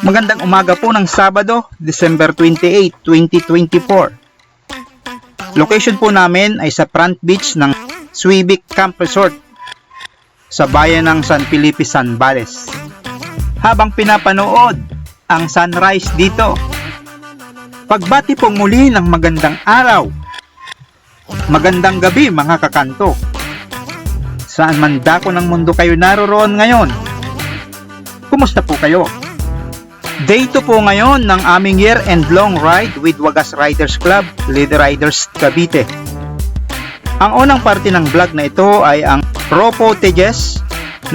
Magandang umaga po ng Sabado, December 28, 2024. Location po namin ay sa front beach ng Subic Camp Resort sa bayan ng San Felipe, San Vales. Habang pinapanood ang sunrise dito, pagbati po muli ng magandang araw, magandang gabi mga kakanto. Saan man dako ng mundo kayo naroroon ngayon, kumusta po kayo? Day 2 po ngayon ng aming year-end long ride with Wagas Riders Club, Leader Riders Cavite. Ang unang parte ng vlog na ito ay ang raw footages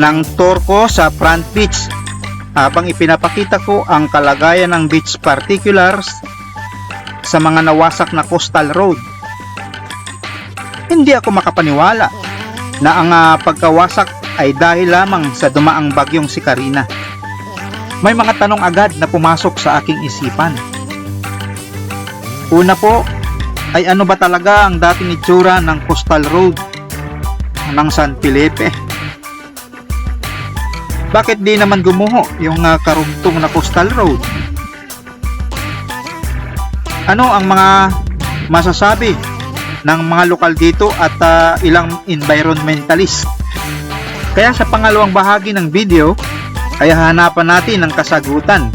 ng tour sa front beach habang ipinapakita ko ang kalagayan ng beach particulars sa mga nawasak na coastal road. Hindi ako makapaniwala na ang ah, pagkawasak ay dahil lamang sa dumaang bagyong si Karina may mga tanong agad na pumasok sa aking isipan. Una po, ay ano ba talaga ang dating itsura ng coastal road ng San Felipe? Bakit di naman gumuho yung uh, karugtong na coastal road? Ano ang mga masasabi ng mga lokal dito at ah, ilang environmentalist? Kaya sa pangalawang bahagi ng video, ay hanapan natin ng kasagutan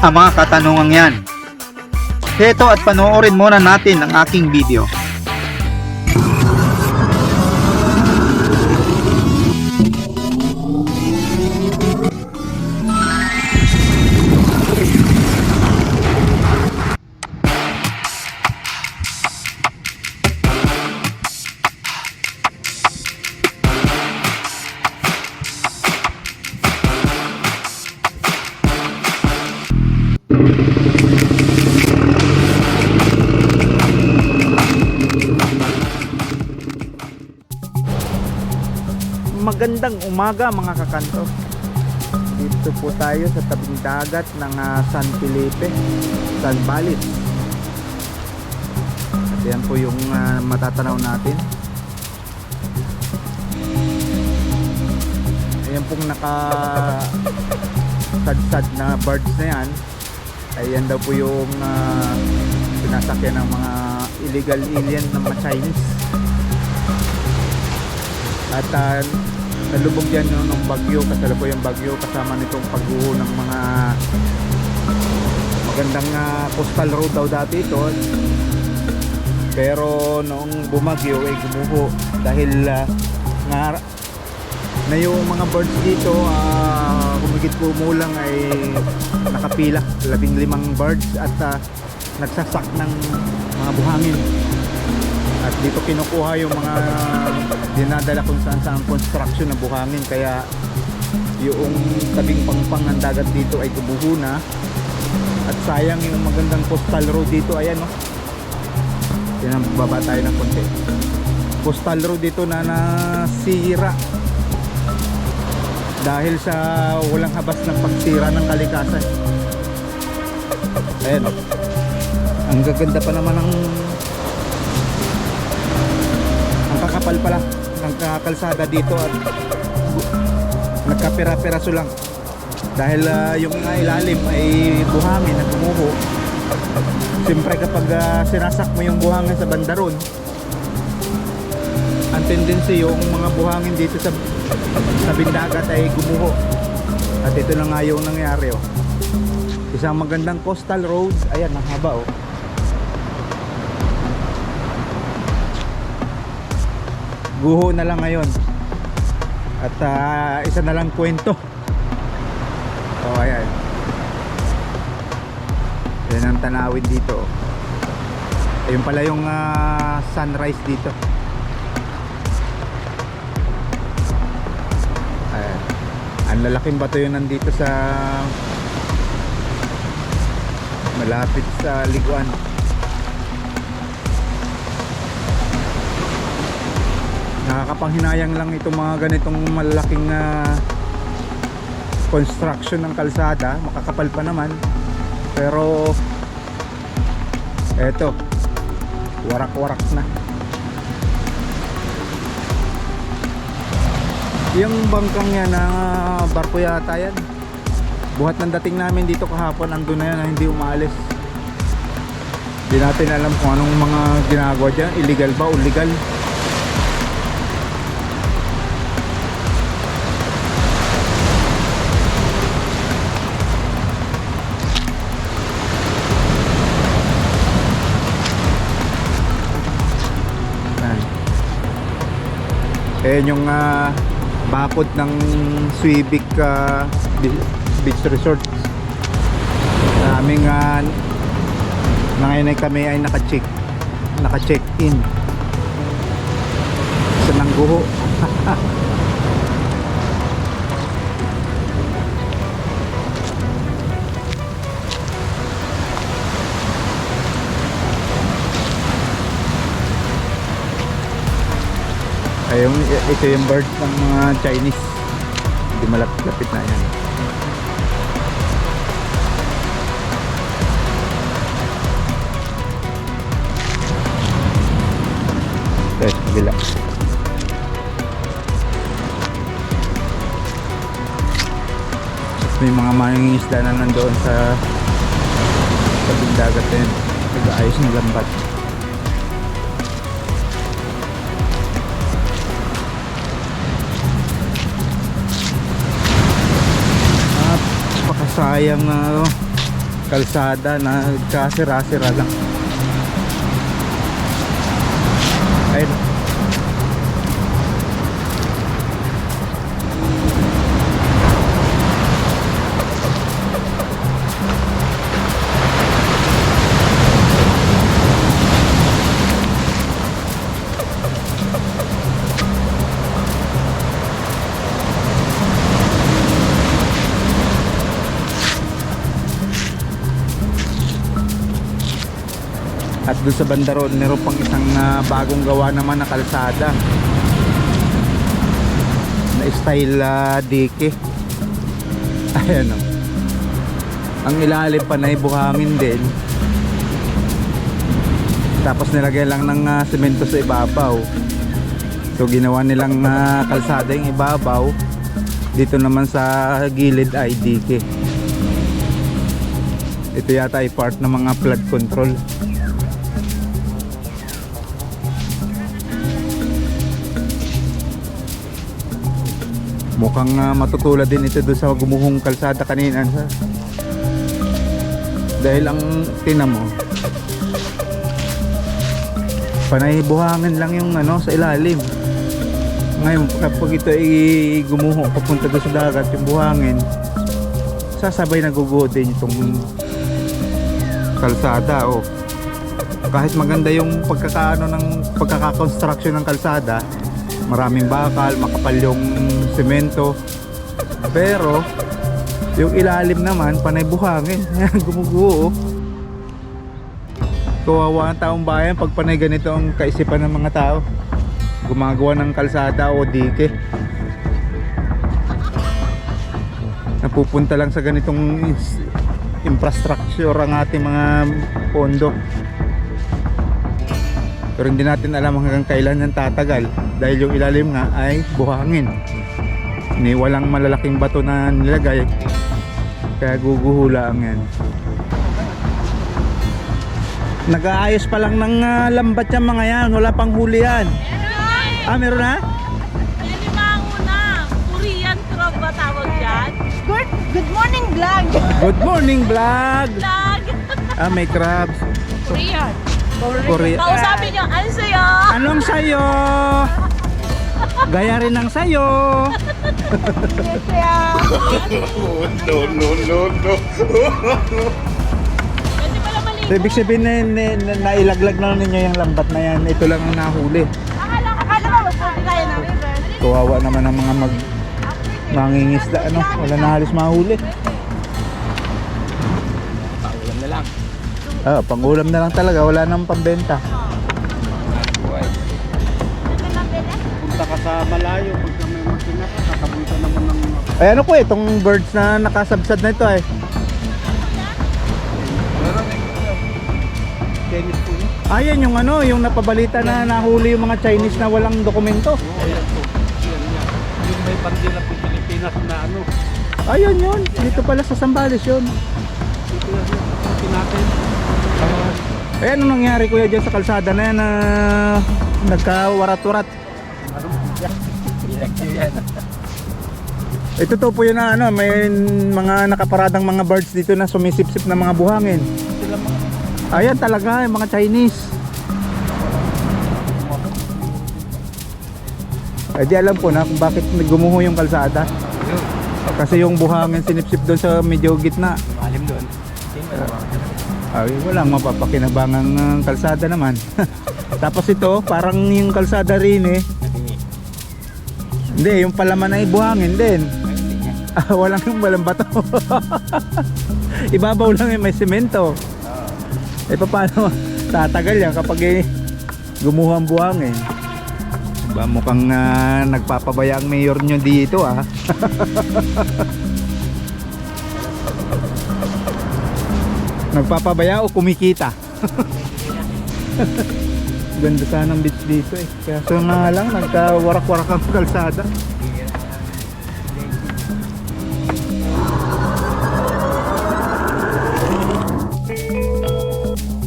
ang mga katanungang yan. Heto at panoorin muna natin ang aking video. Magandang umaga mga kakanto. Dito po tayo sa tabing dagat ng ah, San Felipe, San Balit. At yan po yung ah, matatanaw natin. Ayan pong naka sad na birds na yan. Ayan daw po yung uh, sinasakyan ng mga illegal alien ng mga Chinese. At uh, nalubog yan no, ng bagyo, kasalubo yung bagyo kasama nitong pagguho ng mga magandang ah, coastal road daw dati ito. Pero noong bumagyo ay gumuho. Dahil ah, nga na yung mga birds dito uh, kumigit po umulang ay nakapila. Labing limang birds at ah, nagsasak ng mga buhangin at dito kinukuha yung mga dinadala kung saan saan construction ng buhangin. Kaya yung tabing pangpang ng dagat dito ay kubuho na. At sayang yung magandang coastal road dito. Ayan no? Yan baba tayo ng konti. Coastal road dito na nasira. Dahil sa walang habas ng pagsira ng kalikasan. Ayan. Ang gaganda pa naman ng kakapal pala ng kakalsada dito at nagkapira-piraso lang dahil ah, yung nga ilalim ay buhangin na gumuho siyempre kapag ah, sinasak mo yung buhangin sa bandaron ang tendency yung mga buhangin dito sa sa bindagat ay gumuho. At ito na nga yung nangyari oh. isang magandang coastal road ayan ang haba oh guho na lang ngayon. At ah, isa na lang kwento. Oh ayan. Yan ang tanawin dito. Ayun pala yung ah, sunrise dito. Ayan. Ang lalaking bato yun nandito sa malapit sa liguan nakakapanghinayang lang itong mga ganitong malalaking ah, construction ng kalsada makakapal pa naman pero eto warak-warak na yung bangkang yan na barko yata yan Buhat ng dating namin dito kahapon, andun na yan na hindi umalis. Hindi natin alam kung anong mga ginagawa dyan. Illegal ba o legal? Ayan yung ah, bakod ng Subic ah, Bi- Beach Resort. Sa aming uh, na ngayon ay kami ay naka-check naka-check in sa Nangguho. Ayun, ito yung bird ng mga Chinese. Hindi malapit-lapit na yan. Sa kabila. Tapos may mga mangingisda na nandoon sa tabing dagat na yun. Nag-aayos ng lambat. Napakasayang na ano, kalsada na kasira-sira lang. Ayun. Doon sa bandaron, meron pang isang ah, bagong gawa naman na kalsada. Na style uh, dike. Ayan o. Ang ilalim pa na buhangin din. Tapos nilagay lang ng ah, semento sa ibabaw. So ginawa nilang ah, kalsada yung ibabaw. Dito naman sa gilid ay dike. Ito yata ay part ng mga flood control. Mukhang uh, matutulad din ito doon sa gumuhong kalsada kanina. Sa... Dahil ang tina mo, panay buhangin lang yung ano sa ilalim. Ngayon kapag ito ay gumuho papunta doon sa dagat yung buhangin, sasabay naguguho din itong kalsada o kahit maganda yung pagkakaano ng pagkaka-construction ng kalsada maraming bakal, makapal yung semento. Pero yung ilalim naman panay buhangin. Ayan, gumuguho. oh. Kawawa ang taong bayan pag panay ganito ang kaisipan ng mga tao. Gumagawa ng kalsada o dike. Napupunta lang sa ganitong infrastructure ang ating mga pondo. Pero hindi natin alam hanggang kailan yan tatagal dahil yung ilalim nga ay buhangin. Ni walang malalaking bato na nilagay kaya guguhula ang yan. Nag-aayos pa lang ng ah, lambat yung mga yan, wala pang huli yan. Ah, meron na? Limango na. Korean crab ba tawag dyan? Good, good morning vlog. Good morning vlog! Lag. Ah, may crabs. Korean. Korea. Kausapin nyo, ano sa'yo? Anong sayo? Gaya rin ng sayo. Pwede pala mali. So, ibig sabihin na, na, na, nailaglag na ninyo yung lambat na yan. Ito lang ang nahuli. Akala, akala mo, pwede tayo ng river. Kawawa naman ang mga mag mangingisda ano, wala na halos mahuli. Ah, pangulam na lang talaga, wala nang pambenta. Punta ka sa malayo, pagka may makina ka, kakapunta naman ng Ay ano po itong birds na nakasabsad na ito ay. tennis po niya. Ayan yung ano, yung napabalita na nahuli yung mga Chinese na walang dokumento. Ayan po. Yan, yan. Yung may bandila po Pilipinas na ano, Ayun yun. Dito pala sa Sambales yun. Ito natin. Eh, anong nangyari kuya dyan sa kalsada na yan na nagkawarat-warat? Ito to po yun na ano, may mga nakaparadang mga birds dito na sumisip-sip na mga buhangin. Ayan talaga, yung mga Chinese. Eh di alam ko na kung bakit gumuho yung kalsada. Kasi yung buhangin sinipsip doon sa medyo gitna. Malim doon. Ay, walang mapapakinabangang uh, kalsada naman. Tapos ito, parang yung kalsada rin eh. Hindi, yung palaman ay buhangin din. Ah, walang walang bato. Ibabaw lang yung may semento. Eh paano tatagal yan kapag eh, gumuha ang buhangin? Ba mukhang ah, nagpapabaya ang mayor nyo dito ah. Nagpapabaya o kumikita? Ganda sana ng beach dito eh. Kaso nga lang, nagkawarak-warak ang kalsada.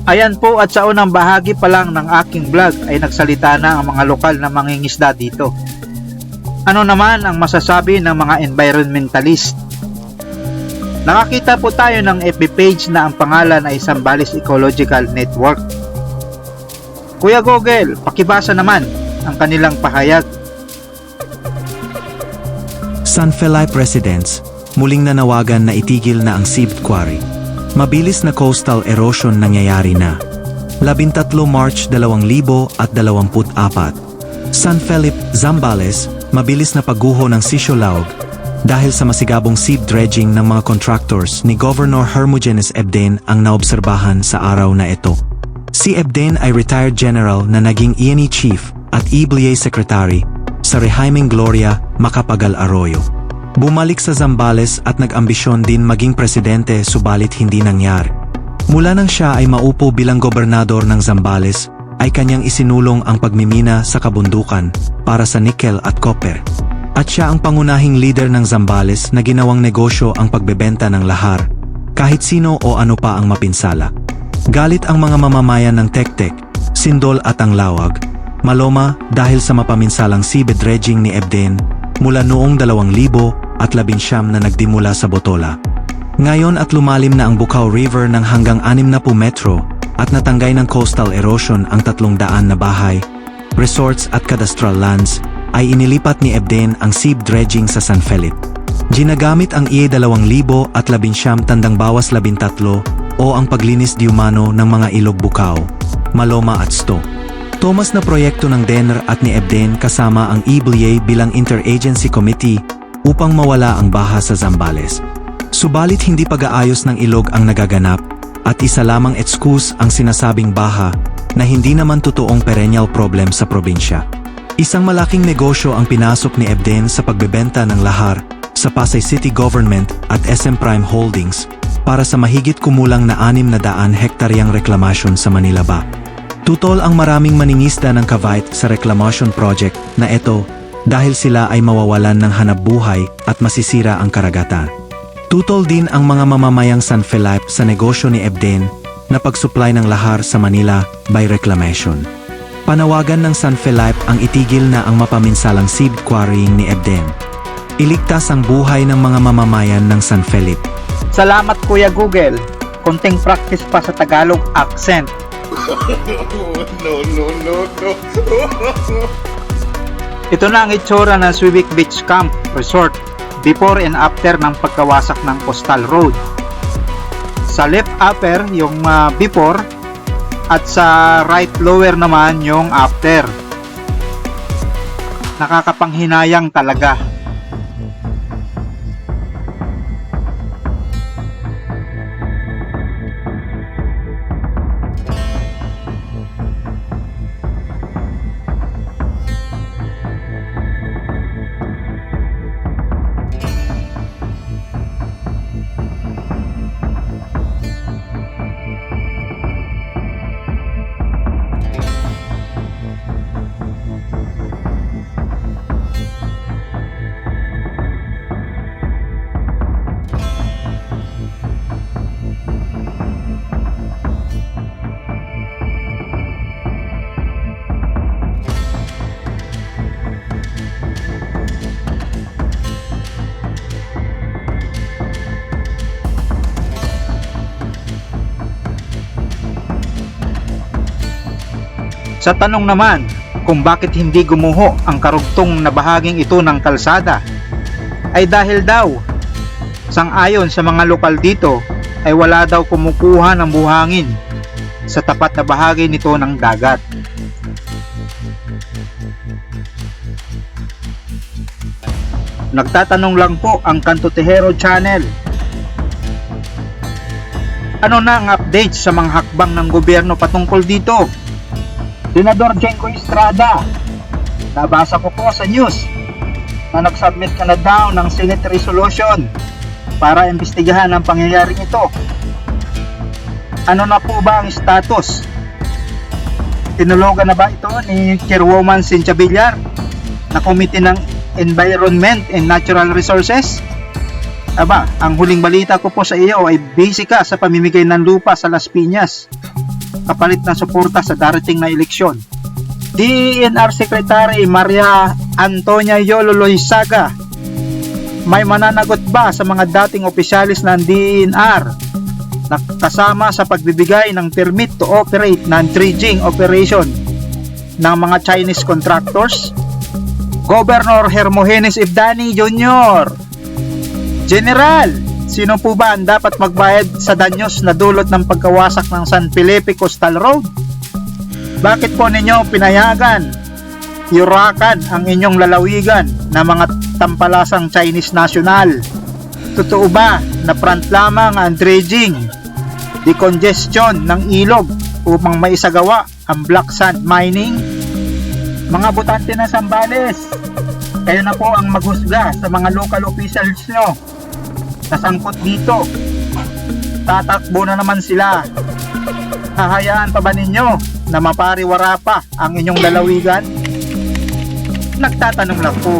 Ayan po at sa unang bahagi pa lang ng aking vlog ay nagsalita na ang mga lokal na mangingisda dito. Ano naman ang masasabi ng mga environmentalist? Nakakita po tayo ng FB page na ang pangalan ay Sambales Ecological Network. Kuya Google, pakibasa naman ang kanilang pahayag. San Felipe residents, muling nanawagan na itigil na ang seabed quarry. Mabilis na coastal erosion nangyayari na. 13 March 2024, San Felipe, Zambales, mabilis na pagguho ng Sisiolaog dahil sa masigabong seed dredging ng mga contractors ni Governor Hermogenes Ebden ang naobserbahan sa araw na ito. Si Ebden ay retired general na naging ENE chief at EBLA secretary sa Rehaiming Gloria, Macapagal Arroyo. Bumalik sa Zambales at nag-ambisyon din maging presidente subalit hindi nangyari. Mula nang siya ay maupo bilang gobernador ng Zambales, ay kanyang isinulong ang pagmimina sa kabundukan para sa nickel at copper. At siya ang pangunahing leader ng Zambales na ginawang negosyo ang pagbebenta ng lahar, kahit sino o ano pa ang mapinsala. Galit ang mga mamamayan ng Tektek, Sindol at ang Lawag, Maloma dahil sa mapaminsalang seabed dredging ni Ebden mula noong 2000 at labinsyam na nagdimula sa Botola. Ngayon at lumalim na ang Bukaw River ng hanggang 60 metro at natanggay ng coastal erosion ang 300 na bahay, resorts at cadastral lands, ay inilipat ni Ebden ang seab dredging sa San Felipe. Ginagamit ang IE 2000 at labinsyam tandang bawas labintatlo o ang paglinis di umano ng mga ilog Bukaw, Maloma at Sto. Thomas na proyekto ng DENR at ni Ebden kasama ang EBLA bilang Interagency Committee upang mawala ang baha sa Zambales. Subalit hindi pag-aayos ng ilog ang nagaganap at isa lamang excuse ang sinasabing baha na hindi naman totoong perennial problem sa probinsya. Isang malaking negosyo ang pinasok ni Ebden sa pagbebenta ng lahar sa Pasay City Government at SM Prime Holdings para sa mahigit kumulang na 600 hektaryang reklamasyon sa Manila Ba. Tutol ang maraming maningisda ng Cavite sa reclamation project na ito dahil sila ay mawawalan ng hanap buhay at masisira ang karagatan. Tutol din ang mga mamamayang San Felipe sa negosyo ni Ebden na pagsupply ng lahar sa Manila by reclamation. Panawagan ng San Felipe ang itigil na ang mapaminsalang seed quarrying ni Ebden. Iligtas ang buhay ng mga mamamayan ng San Felipe. Salamat Kuya Google. Konting practice pa sa Tagalog accent. Ito na ang itsura ng Subic Beach Camp Resort before and after ng pagkawasak ng coastal road. Sa left upper yung ah, before at sa right lower naman yung after. Nakakapanghinayang talaga. Sa tanong naman kung bakit hindi gumuho ang karugtong na bahaging ito ng kalsada, ay dahil daw, sang-ayon sa mga lokal dito, ay wala daw kumukuha ng buhangin sa tapat na bahagi nito ng dagat. Nagtatanong lang po ang Kanto Tejero Channel. Ano na ang update sa mga hakbang ng gobyerno patungkol dito? Senador Jenko Estrada, nabasa ko po sa news na nagsubmit ka na daw ng Senate resolution para imbestigahan ang pangyayaring ito. Ano na po ba ang status? Tinulogan na ba ito ni Chairwoman Cynthia Villar na Committee ng Environment and Natural Resources? Aba, ang huling balita ko po sa iyo ay busy ka sa pamimigay ng lupa sa Las Piñas kapalit ng suporta sa darating na eleksyon. DENR Secretary Maria Antonia Yolo Loizaga may mananagot ba sa mga dating opisyalis ng DENR na kasama sa pagbibigay ng permit to operate ng dredging operation ng mga Chinese contractors? Governor Hermogenes Ibdani Jr. General, sino po ba ang dapat magbayad sa danyos na dulot ng pagkawasak ng San Felipe Coastal Road? Bakit po ninyo pinayagan, yurakan ang inyong lalawigan na mga tampalasang Chinese national? Totoo ba na front lamang ang dredging, decongestion ng ilog upang maisagawa ang black sand mining? Mga butante na Sambales, kayo na po ang maghusga sa mga local officials nyo nasangkot dito. Tatakbo na naman sila. Hahayaan pa ba ninyo na mapariwara pa ang inyong lalawigan? Nagtatanong lang po.